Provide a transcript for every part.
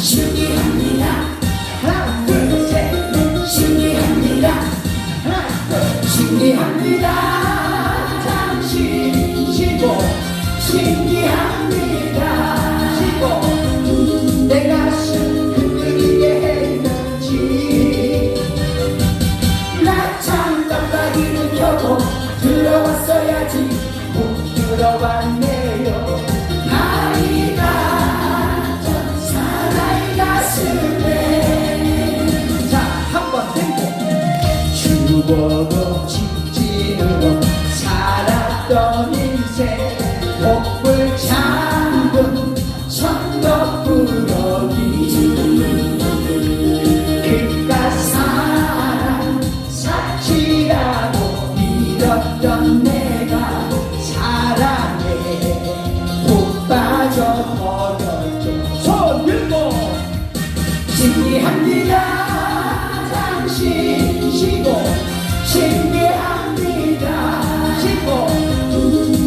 신기합니다. 하나 둘셋. 신기합니다. 하나 둘. 신기합니다. 당신 쉬고 신기합니다. 쉬고 내 가슴 흔들리게 했는지. 나 참 깜빡이를 켜고 들어왔어야지. 못 들어왔네요 신기합니다. 당신 쉬고 신기합니다. 쉬고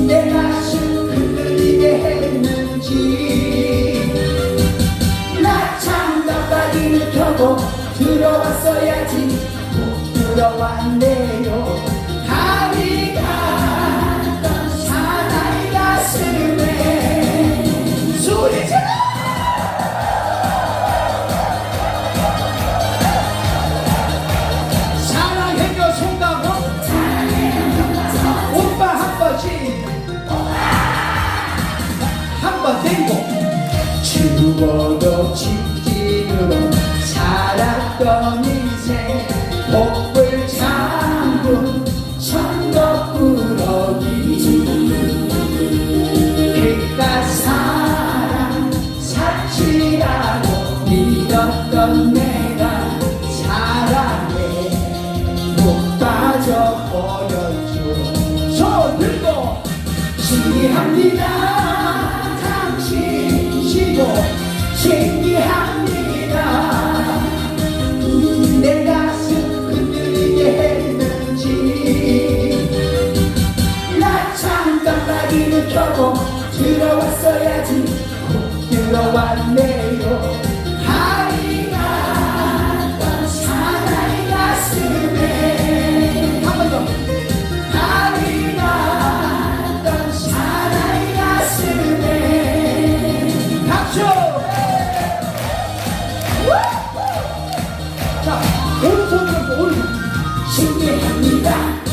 내 가슴 흔들리게 했는지. 나 참 깜빡이를 켜고 들어왔어야지. 못 들어왔네요 땡고 죽어도 직진으로 살았던 인생 복불 장군 천덕꾸러기. 그깟 사랑 사치라고 믿었던 내가 사랑에 못 빠져버렸죠. 손 들고 신기합니다 쉬고 신기합니다. 내 가슴 흔들리게 했는지. 나참 깜빡이를 켜고 들어왔어야지. 들어왔네요 신뢰합니다.